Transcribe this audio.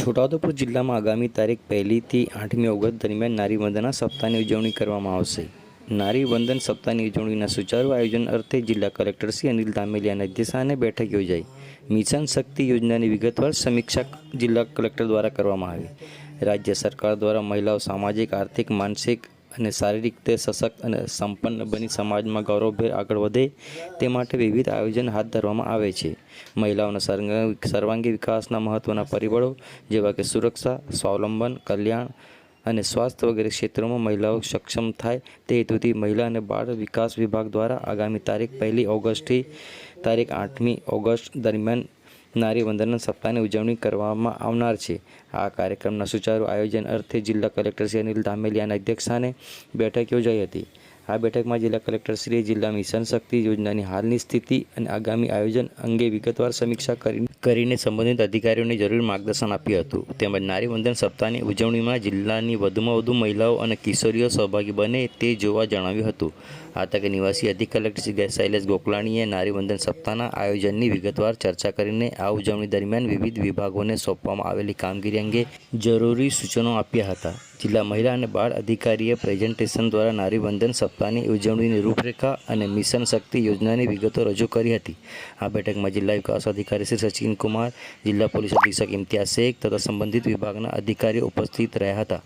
છોટાઉદેપુર જિલ્લામાં આગામી તારીખ પહેલીથી આઠમી ઓગસ્ટ દરમિયાન નારી વંદના સપ્તાહની ઉજવણી કરવામાં આવશે. નારી વંદન સપ્તાહની ઉજવણીના સુચારુ આયોજન અર્થે જિલ્લા કલેક્ટર શ્રી અનિલ ધામેલિયાના અધ્યક્ષસ્થાને બેઠક યોજાઈ. મિશન શક્તિ યોજનાની વિગતવાર સમીક્ષા જિલ્લા કલેક્ટર દ્વારા કરવામાં આવી. રાજ્ય સરકાર દ્વારા મહિલાઓ સામાજિક, આર્થિક, માનસિક અને શારીરિક રીતે સશક્ત અને સંપન્ન બની સમાજમાં ગૌરવભેર આગળ વધે તે માટે વિવિધ આયોજન હાથ ધરવામાં આવે છે. મહિલાઓના સર્વાંગી વિકાસના મહત્ત્વના પરિબળો જેવા કે સુરક્ષા, સ્વાવલંબન, કલ્યાણ અને સ્વાસ્થ્ય વગેરે ક્ષેત્રોમાં મહિલાઓ સક્ષમ થાય તે હેતુથી મહિલા અને બાળ વિકાસ વિભાગ દ્વારા આગામી તારીખ પહેલી ઓગસ્ટથી તારીખ આઠમી ઓગસ્ટ દરમિયાન નારી વંદના સપ્તાહની ઉજવણી કરવામાં આવનાર છે. આ કાર્યક્રમના સુચારુ આયોજન અર્થે જિલ્લા કલેક્ટર શ્રી અનિલ ધામેલિયાના અધ્યક્ષસ્થાને બેઠક યોજાઈ હતી. આ બેઠકમાં જિલ્લા કલેક્ટરશ્રીએ જિલ્લા મિશન શક્તિ યોજનાની હાલની સ્થિતિ અને આગામી આયોજન અંગે વિગતવાર સમીક્ષા કરી કરીને સંબંધિત અધિકારીઓને જરૂરી માર્ગદર્શન આપ્યું હતું. તેમજ નારી વંદન સપ્તાહની ઉજવણીમાં જિલ્લાની વધુમાં વધુ મહિલાઓ અને કિશોરીઓ સહભાગી બને તે જોવા જણાવ્યું હતું. આ તકે નિવાસી અધિક કલેક્ટર શૈલેષ ગોકલાણીએ નારી વંદન સપ્તાહના આયોજનની વિગતવાર ચર્ચા કરીને આ ઉજવણી દરમિયાન વિવિધ વિભાગોને સોંપવામાં આવેલી કામગીરી અંગે જરૂરી સૂચનો આપ્યા હતા. જિલ્લા મહિલા અને બાળ અધિકારીએ પ્રેઝન્ટેશન દ્વારા નારીબંધન સપ્તાહની ઉજવણીની રૂપરેખા અને મિશન શક્તિ યોજનાની વિગતો રજૂ કરી હતી. આ બેઠકમાં જિલ્લા વિકાસ અધિકારી શ્રી સચિન કુમાર, જિલ્લા પોલીસ અધિક્ષક ઇમ્તિયાઝ શેખ તથા સંબંધિત વિભાગના અધિકારીઓ ઉપસ્થિત રહ્યા હતા.